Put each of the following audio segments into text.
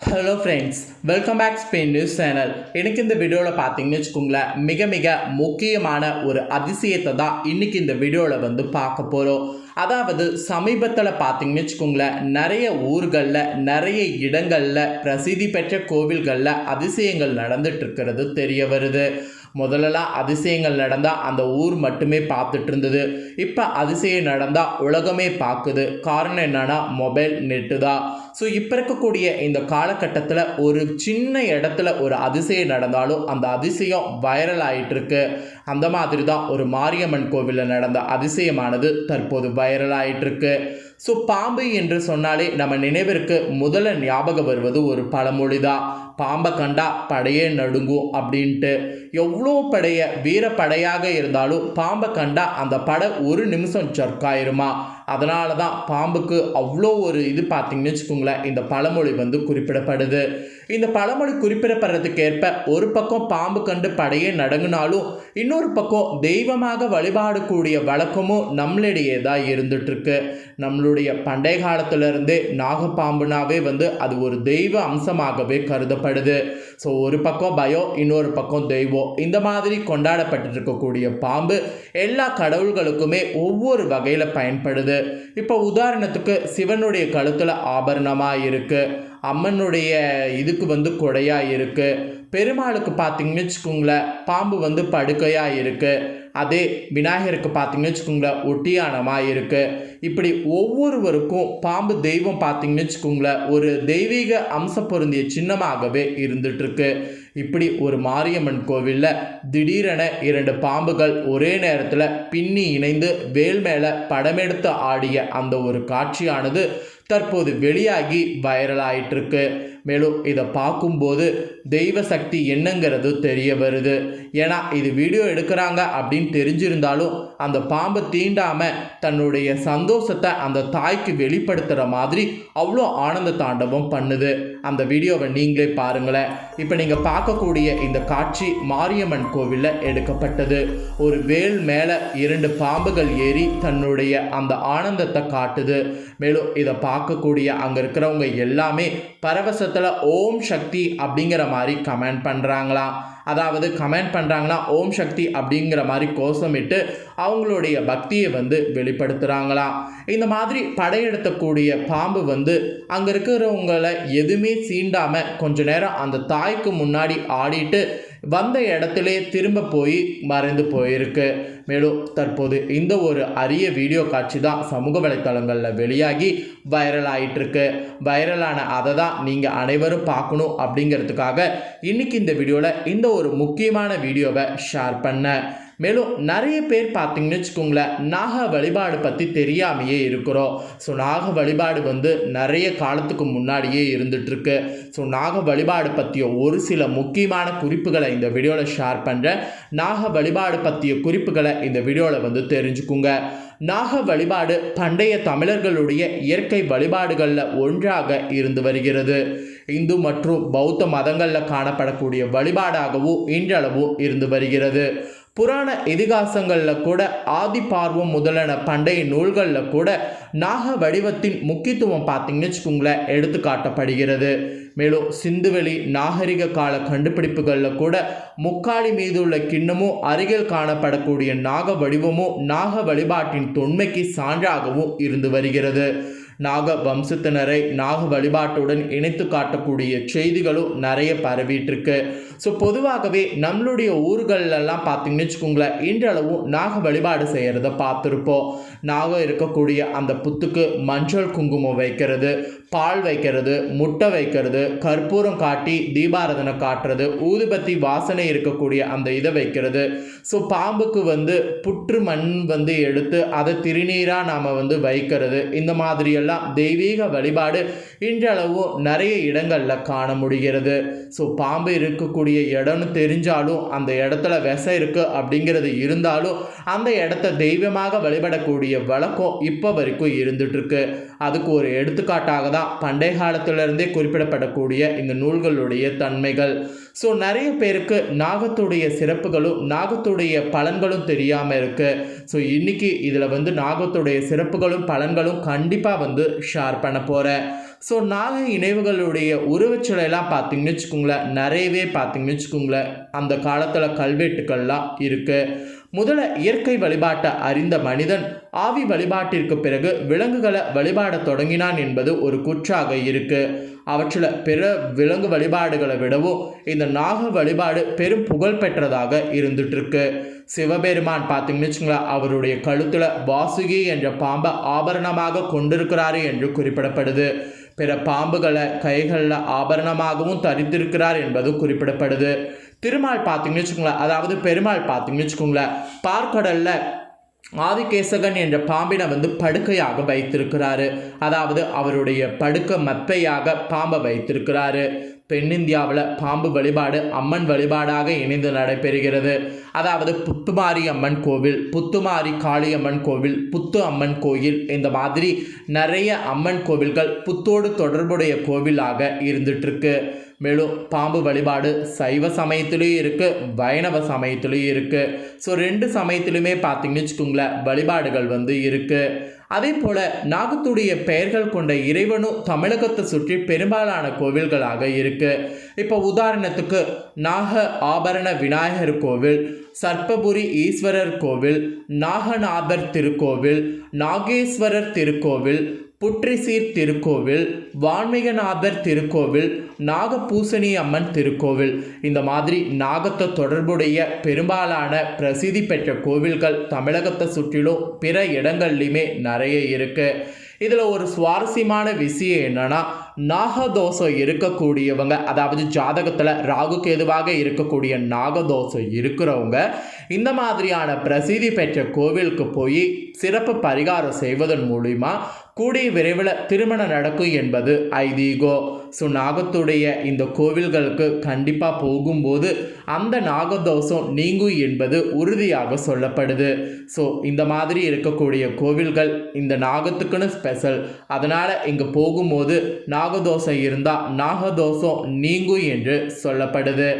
Hello friends welcome back Spain news channel எனக்கு இந்த வீடியோவில் பார்த்தீங்கன்னு வச்சுக்கோங்களேன் மிக மிக முக்கியமான ஒரு அதிசயத்தை தான் இன்னைக்கு இந்த வீடியோவில் வந்து பார்க்க போகிறோம் அதாவது சமீபத்தில் பார்த்தீங்கன்னு வச்சுக்கோங்களேன் நிறைய ஊர்களில் நிறைய இடங்களில் பிரசித்தி பெற்ற கோவில்களில் அதிசயங்கள் நடந்துட்டு இருக்கிறது தெரிய வருது. முதல்லலாம் அதிசயங்கள் நடந்தால் அந்த ஊர் மட்டுமே பார்த்துட்டு இருந்தது இப்போ அதிசயம் நடந்தால் உலகமே பார்க்குது. காரணம் என்னன்னா மொபைல் நெட்டு தான். ஸோ இப்போ இருக்கக்கூடிய இந்த காலகட்டத்தில் ஒரு சின்ன இடத்துல ஒரு அதிசயம் நடந்தாலும் அந்த அதிசயம் வைரல் ஆகிட்டுருக்கு அந்த மாதிரி தான் ஒரு மாரியம்மன் கோவிலில் நடந்த அதிசயமானது தற்போது வைரல் ஆகிட்டுருக்கு ஸோ பாம்பு என்று சொன்னாலே நம்ம நினைவிற்கு முதல்ல ஞாபகம் வருவது ஒரு பழமொழி தான் பாம்பை கண்டா படையே நடுங்கும் அப்படின்ட்டு. எவ்வளோ படைய படையாக இருந்தாலும் பாம்பை கண்டா அந்த படை ஒரு நிமிஷம் சொற்காயிருமா அதனால தான் பாம்புக்கு அவ்வளோ ஒரு இது பார்த்தீங்கன்னு வச்சுக்கோங்களேன் இந்த பழமொழி வந்து குறிப்பிடப்படுது. இந்த பழமொழி குறிப்பிடப்படுறதுக்கு ஏற்ப ஒரு பக்கம் பாம்பு கண்டு படையே நடங்கினாலும் இன்னொரு பக்கம் தெய்வமாக வழிபாடக்கூடிய வழக்கமும் நம்மளிடையே தான் இருந்துட்டுருக்கு. நம்மளுடைய பண்டைய காலத்திலிருந்தே நாகப்பாம்புனாவே வந்து அது ஒரு தெய்வ அம்சமாகவே கருதப்படுது. ஸோ ஒரு பக்கம் பயம் இன்னொரு பக்கம் தெய்வம் இந்த மாதிரி கொண்டாடப்பட்டு இருக்கக்கூடிய பாம்பு எல்லா கடவுள்களுக்குமே ஒவ்வொரு வகையில் பயன்படுது. இப்போ உதாரணத்துக்கு சிவனுடைய கழுத்தில் ஆபரணமாக இருக்குது அம்மனுடைய இதுக்கு வந்து கொடையாக இருக்குது பெருமாளுக்கு பார்த்தீங்கன்னு வச்சுக்கோங்களேன் பாம்பு வந்து படுக்கையாக இருக்குது அதே விநாயகருக்கு பார்த்தீங்கன்னு வச்சுக்கோங்களேன் ஒட்டியானமாக இருக்குது இப்படி ஒவ்வொருவருக்கும் பாம்பு தெய்வம் பார்த்தீங்கன்னு வச்சுக்கோங்களேன் ஒரு தெய்வீக அம்சம் பொருந்திய சின்னமாகவே இருந்துகிட்ருக்கு இப்படி ஒரு மாரியம்மன் கோவிலில் திடீரென இரண்டு பாம்புகள் ஒரே நேரத்தில் பின்னி இணைந்து வேல் மேலே படமெடுத்து ஆடிய அந்த ஒரு காட்சியானது தற்போது வெளியாகி வைரல் ஆயிட்டிருக்கு. மேலும் இதை பார்க்கும்போது தெய்வ சக்தி என்னங்கிறது தெரிய வருது. ஏன்னா இது வீடியோ எடுக்கிறாங்க அப்படின்னு தெரிஞ்சிருந்தாலும் அந்த பாம்பு தீண்டாமல் தன்னுடைய சந்தோஷத்தை அந்த தாய்க்கு வெளிப்படுத்துகிற மாதிரி அவ்வளோ ஆனந்த தாண்டவம் பண்ணுது. அந்த வீடியோவை நீங்களே பாருங்களேன். இப்போ நீங்கள் பார்க்கக்கூடிய இந்த காட்சி மாரியம்மன் கோவிலில் எடுக்கப்பட்டது. ஒரு வேல் மேலே இரண்டு பாம்புகள் ஏறி தன்னுடைய அந்த ஆனந்தத்தை காட்டுது. மேலும் இதை பார்க்கக்கூடிய அங்கே இருக்கிறவங்க எல்லாமே பரவச பரவசத்தில் ஓம் சக்தி அப்படிங்கிற மாதிரி கமெண்ட் பண்ணுறாங்களாம் அதாவது கமெண்ட் பண்ணுறாங்கன்னா ஓம் சக்தி அப்படிங்கிற மாதிரி கோஷமிட்டு அவங்களுடைய பக்தியை வந்து வெளிப்படுத்துகிறாங்களாம் இந்த மாதிரி படையெடுத்தக்கூடிய பாம்பு வந்து அங்கே இருக்கிறவங்களை எதுவுமே சீண்டாமல் கொஞ்ச நேரம் அந்த தாய்க்கு முன்னாடி ஆடிட்டு வந்த இடத்திலே திரும்ப போய் மறைந்து போயிருக்கு. மேலும் தற்போது இந்த ஒரு அரிய வீடியோ காட்சி தான் சமூக வலைத்தளங்களில் வெளியாகி வைரல் ஆயிட்டிருக்கு. வைரலான அதை தான் நீங்கள் அனைவரும் பார்க்கணும் அப்படிங்கிறதுக்காக இன்னைக்கு இந்த வீடியோவில் இந்த ஒரு முக்கியமான வீடியோவை ஷேர் பண்ணேன். மேலும் நிறைய பேர் பார்த்தீங்கன்னு வச்சுக்கோங்களேன் நாக வழிபாடு பற்றி தெரியாமையே இருக்கிறோம். ஸோ நாக வழிபாடு வந்து நிறைய காலத்துக்கு முன்னாடியே இருந்துகிட்ருக்கு ஸோ நாக வழிபாடு பற்றிய ஒரு சில முக்கியமான குறிப்புகளை இந்த வீடியோவில் ஷேர் பண்ணுறேன் நாக வழிபாடு பற்றிய குறிப்புகளை இந்த வீடியோவில் வந்து தெரிஞ்சுக்குங்க. நாக வழிபாடு பண்டைய தமிழர்களுடைய இயற்கை வழிபாடுகளில் ஒன்றாக இருந்து வருகிறது. இந்து மற்றும் பௌத்த மதங்களில் காணப்படக்கூடிய வழிபாடாகவும் இன்றளவும் இருந்து வருகிறது. புராண இதிகாசங்களில் கூட ஆதி பார்வம் முதலான பண்டைய நூல்களில் கூட நாக வடிவத்தின் முக்கியத்துவம் பார்த்தீங்கன்னு வச்சுக்கோங்களேன் எடுத்து காட்டப்படுகிறது மேலும் சிந்துவெளி நாகரிக கால கண்டுபிடிப்புகளில் கூட முக்காலி மீது உள்ள கிண்ணமும் அருகில் காணப்படக்கூடிய நாக வடிவமும் நாக வழிபாட்டின் தொன்மைக்கு சான்றாகவும் இருந்து வருகிறது. நாக வம்சத்தினரை நாக வழிபாட்டுடன் இணைத்து காட்டக்கூடிய செய்திகளும் நிறைய பரவிட்டுருக்கு. ஸோ பொதுவாகவே நம்மளுடைய ஊர்களெல்லாம் பார்த்தீங்கன்னு வச்சுக்கோங்களேன் இன்றளவும் நாக வழிபாடு செய்கிறத பார்த்துருப்போம். நாகம் இருக்கக்கூடிய அந்த புத்துக்கு மஞ்சள் குங்குமம் வைக்கிறது பால் வைக்கிறது முட்டை வைக்கிறது கற்பூரம் காட்டி தீபாரதனை காட்டுறது ஊதுபத்தி வாசனை இருக்கக்கூடிய அந்த இதை வைக்கிறது. ஸோ பாம்புக்கு வந்து புற்று மண் வந்து எடுத்து அதை திருநீராக நாம் வந்து வைக்கிறது. இந்த மாதிரியெல்லாம் தெய்வீக வழிபாடு இன்றளவும் நிறைய இடங்களில் காண முடிகிறது. ஸோ பாம்பு இருக்கக்கூடிய இடம்னு தெரிஞ்சாலும் அந்த இடத்துல விஷம் இருக்குது அப்படிங்கிறது இருந்தாலும் அந்த இடத்த தெய்வமாக வழிபடக்கூடிய வழக்கம் இப்போ வரைக்கும் இருந்துகிட்ருக்கு அதுக்கு ஒரு எடுத்துக்காட்டாக தான் பண்டைய காலத்திலிருந்தே குறிப்பிடப்படக்கூடிய இந்த நூல்களுடைய தன்மைகள். ஸோ நிறைய பேருக்கு நாகத்துடைய சிறப்புகளும் நாகத்துடைய பலன்களும் தெரியாமல் இருக்குது ஸோ இன்றைக்கி இதில் வந்து நாகத்துடைய சிறப்புகளும் பலன்களும் கண்டிப்பாக வந்து ஷேர் பண்ண போகிறேன் ஸோ நாக இணைவுகளுடைய உருவச்சிலையெல்லாம் பார்த்தீங்கன்னு வச்சுக்கோங்களேன் நிறையவே பார்த்தீங்கன்னு வச்சுக்கோங்களேன் அந்த காலத்தில் கல்வெட்டுக்கள்லாம் இருக்குது முதல இயற்கை வழிபாட்டை அறிந்த மனிதன் ஆவி வழிபாட்டிற்கு பிறகு விலங்குகளை வழிபாடத் தொடங்கினான் என்பது ஒரு குற்றாக இருக்கு. அவற்றில் பிற விலங்கு வழிபாடுகளை விடவும் இந்த நாக வழிபாடு பெரும் புகழ் பெற்றதாக இருந்துட்டுருக்கு. சிவபெருமான் பார்த்தீங்கன்னு வச்சுங்களேன் அவருடைய கழுத்தில் வாசுகி என்ற பாம்பை ஆபரணமாக கொண்டிருக்கிறாரு என்று குறிப்பிடப்படுது. பிற பாம்புகளை கைகளில் ஆபரணமாகவும் தரித்திருக்கிறார் என்பதும் குறிப்பிடப்படுது. திருமால் பார்த்தீங்கன்னு வச்சுக்கோங்களேன். அதாவது பெருமாள் பார்த்தீங்கன்னு வச்சுக்கோங்களேன். பார்க்கடலில் ஆதிகேசகன் என்ற பாம்பினை வந்து படுக்கையாக வைத்திருக்கிறாரு. அதாவது அவருடைய படுக்க மத்தையாக பாம்பை வைத்திருக்கிறாரு. தென்னிந்தியாவில் பாம்பு வழிபாடு அம்மன் வழிபாடாக இணைந்து நடைபெறுகிறது. அதாவது புத்துமாரி அம்மன் கோவில் புத்துமாரி காளியம்மன் கோவில் புத்து அம்மன் கோயில் இந்த மாதிரி நிறைய அம்மன் கோவில்கள் புத்தோடு தொடர்புடைய கோவிலாக இருந்துகிட்ருக்கு மேலும் பாம்பு வழிபாடு சைவ சமயத்துலேயும் இருக்குது வைணவ சமயத்துலேயும் இருக்குது ஸோ ரெண்டு சமயத்துலையுமே பார்த்தீங்கன்னு வச்சுக்கோங்களேன் வழிபாடுகள் வந்து இருக்குது அதே போல் நாகத்துடைய பெயர்கள் கொண்ட இறைவனும் தமிழகத்தை சுற்றி பெரும்பாலான கோவில்களாக இருக்குது இப்போ உதாரணத்துக்கு நாக ஆபரண விநாயகர் கோவில் சர்ப்பபுரி ஈஸ்வரர் கோவில் நாகநாதர் திருக்கோவில் நாகேஸ்வரர் திருக்கோவில் புற்றிசீர் திருக்கோவில் வான்மீகநாதர் திருக்கோவில் நாகபூசணி அம்மன் திருக்கோவில். இந்த மாதிரி நாகத்தை தொடர்புடைய பெரும்பாலான பிரசித்தி பெற்ற கோவில்கள் தமிழகத்தை சுற்றிலும் பிற இடங்கள்லையுமே நிறைய இருக்குது இதில் ஒரு சுவாரஸ்யமான விஷயம் என்னென்னா நாகதோஷம் இருக்கக்கூடியவங்க அதாவது ஜாதகத்தில் ராகு கேதுவாக இருக்கக்கூடிய நாகதோஷம் இருக்கிறவங்க இந்த மாதிரியான பிரசித்தி பெற்ற கோவிலுக்கு போய் சிறப்பு பரிகாரம் செய்வதன் மூலிமா கூடிய விரைவில் திருமணம் நடக்கும் என்பது ஐதீகோ. ஸோ நாகத்துடைய இந்த கோவில்களுக்கு கண்டிப்பாக போகும்போது அந்த நாகதோஷம் நீங்கும் என்பது உறுதியாக சொல்லப்படுது. ஸோ இந்த மாதிரி இருக்கக்கூடிய கோவில்கள் இந்த நாகத்துக்குன்னு ஸ்பெஷல் அதனால் இங்கே போகும்போது நாகதோஷம் இருந்தால் நாகதோஷம் நீங்கும் என்று சொல்லப்படுது.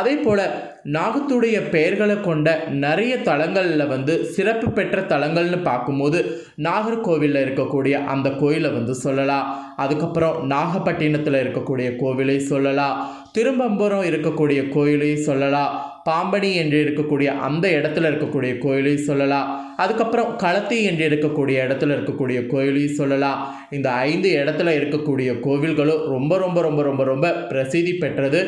அதே போல் நாகத்துடைய பெயர்களை கொண்ட நிறைய தலங்களில் வந்து சிறப்பு பெற்ற தலங்கள்னு பார்க்கும்போது நாகர்கோவிலில் இருக்கக்கூடிய அந்த கோயிலை வந்து சொல்லலாம். அதுக்கப்புறம் நாகப்பட்டினத்தில் இருக்கக்கூடிய கோவிலை சொல்லலாம். திரும்பம்புரம் இருக்கக்கூடிய கோயிலையும் சொல்லலாம். பாம்பனி என்று இருக்கக்கூடிய அந்த இடத்துல இருக்கக்கூடிய கோயிலையும் சொல்லலாம் அதுக்கப்புறம் களத்தி என்று இருக்கக்கூடிய இடத்துல இருக்கக்கூடிய கோயிலையும் சொல்லலாம் இந்த ஐந்து இடத்துல இருக்கக்கூடிய கோவில்களும் ரொம்ப ரொம்ப ரொம்ப ரொம்ப ரொம்ப பிரசித்தி பெற்றது.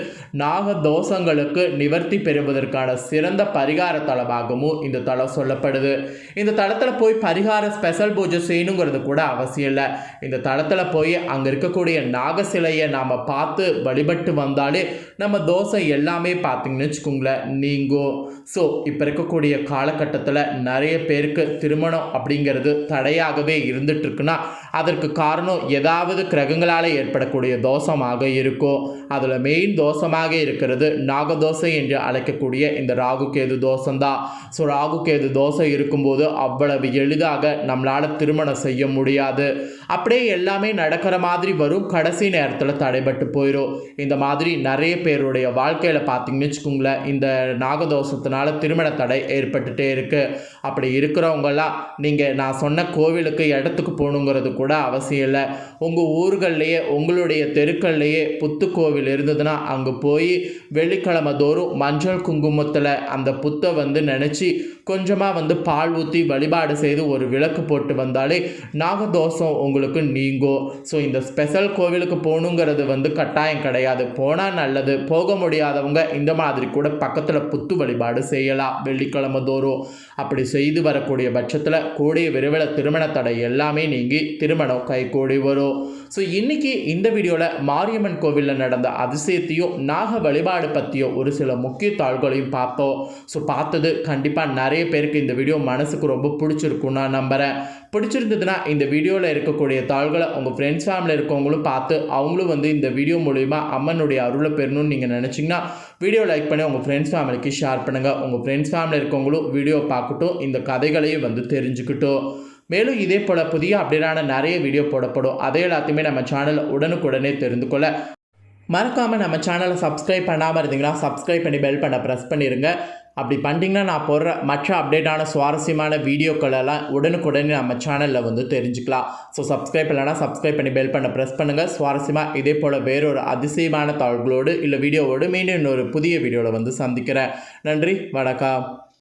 நாக தோஷங்களுக்கு நிவர்த்தி பெறுவதற்கான சிறந்த பரிகார தலமாகவும் இந்த தலம் சொல்லப்படுது. இந்த தளத்தில் போய் பரிகார ஸ்பெஷல் பூஜை செய்யணுங்கிறது கூட அவசியம் இல்லை. இந்த தளத்தில் போய் அங்கே இருக்கக்கூடிய நாக சிலையை நாம் பார்த்து வழிபட்டு வந்தாலே நம்ம தோசை எல்லாமே பார்த்தீங்கன்னு வச்சுக்கோங்களேன். நீங்கும் ஸோ இப்போ இருக்கக்கூடிய காலகட்டத்தில் நிறைய பேருக்கு திருமணம் அப்படிங்கிறது தடையாகவே இருந்துட்டுருக்குன்னா அதற்கு காரணம் ஏதாவது கிரகங்களால் ஏற்படக்கூடிய தோஷமாக இருக்கும் அதில் மெயின் தோஷமாக இருக்கிறது நாகதோசை என்று அழைக்கக்கூடிய இந்த ராகு கேது தோஷம்தான் ஸோ ராகு கேது தோசை இருக்கும்போது அவ்வளவு எளிதாக நம்மளால் திருமணம் செய்ய முடியாது. அப்படியே எல்லாமே நடக்கிற மாதிரி வரும். கடைசி நேரத்தில் தடைபட்டு போயிடும் இந்த மாதிரி நிறைய பேருடைய வாழ்க்கையில் பார்த்தீங்கன்னு வச்சுக்கோங்களேன் இந்த நாகதோஷத்தினால திருமண தடை ஏற்பட்டுட்டே இருக்குது அப்படி இருக்கிறவங்கெல்லாம் நீங்கள் நான் சொன்ன கோவிலுக்கு இடத்துக்கு போகணுங்கிறது கூட அவசியம் இல்லை. உங்கள் ஊர்கள்லேயே உங்களுடைய தெருக்கள்லேயே புத்து கோவில் இருந்ததுன்னா அங்கே போய் வெள்ளிக்கிழமை தோறும் மஞ்சள் குங்குமத்தில் அந்த புத்தை வந்து நினச்சி கொஞ்சமாக வந்து பால் ஊற்றி வழிபாடு செய்து ஒரு விளக்கு போட்டு வந்தாலே நாகதோஷம் உங்கள் உங்களுக்கு நீங்கும் ஸோ இந்த ஸ்பெஷல் கோவிலுக்கு போகணுங்கிறது வந்து கட்டாயம் கிடையாது. போனால் நல்லது. போக முடியாதவங்க இந்த மாதிரி கூட பக்கத்தில் புத்து வழிபாடு செய்யலாம். வெள்ளிக்கிழமை தோறும். அப்படி செய்து வரக்கூடிய பட்சத்தில் கூடிய விரைவில் திருமண தடை எல்லாமே நீங்கி திருமணம் கைகூடி வரும். ஸோ இன்றைக்கி இந்த வீடியோவில் மாரியம்மன் கோவிலில் நடந்த அதிசயத்தையும் நாக வழிபாடு பற்றியும் ஒரு சில முக்கிய தாள்களையும் பார்த்தோம். ஸோ பார்த்தது கண்டிப்பாக நிறைய பேருக்கு இந்த வீடியோ மனசுக்கு ரொம்ப பிடிச்சிருக்கும் நான் நம்புகிறேன் பிடிச்சிருந்ததுன்னா இந்த வீடியோவில் இருக்கக்கூடிய தாள்களை உங்கள் ஃப்ரெண்ட்ஸ் ஃபேமிலியில் இருக்கவங்களும் பார்த்து அவங்களும் வந்து இந்த வீடியோ மூலிமா அம்மனுடைய அருளை பெறணும்னு நீங்கள் நினச்சிங்கன்னா வீடியோ லைக் பண்ணி உங்கள் ஃப்ரெண்ட்ஸ் ஃபேமிலிக்கு ஷேர் பண்ணுங்கள் உங்கள் ஃப்ரெண்ட்ஸ் ஃபேமிலியில் இருக்கவங்களும் வீடியோ பார்க்கட்டும் இந்த கதைகளையும் வந்து தெரிஞ்சுக்கிட்டோம். மேலும் இதே போல் புதிய அப்டேட்டான நிறைய வீடியோ போடப்படும். அதே எல்லாத்தையுமே நம்ம சேனலில் உடனுக்குடனே தெரிந்து கொள்ள. மறக்காமல் நம்ம சேனலை சப்ஸ்கிரைப் பண்ணாமல் இருந்தீங்கன்னா சப்ஸ்கிரைப் பண்ணி பெல் பண்ண ப்ரெஸ் பண்ணிடுங்க அப்படி பண்ணிட்டீங்கன்னா நான் போடுற மற்ற அப்டேட்டான சுவாரஸ்யமான வீடியோக்களெல்லாம் உடனுக்குடனே நம்ம சேனலில் வந்து தெரிஞ்சுக்கலாம். ஸோ சப்ஸ்கிரைப் இல்லைனா சப்ஸ்கிரைப் பண்ணி பெல் பண்ண ப்ரெஸ் பண்ணுங்கள் சுவாரஸ்யமாக இதே போல் வேறொரு அதிசயமான தகவல்களோடு இல்லை வீடியோவோடு மீண்டும் இன்னொரு புதிய வீடியோவில் வந்து சந்திக்கிறேன். நன்றி வணக்கம்.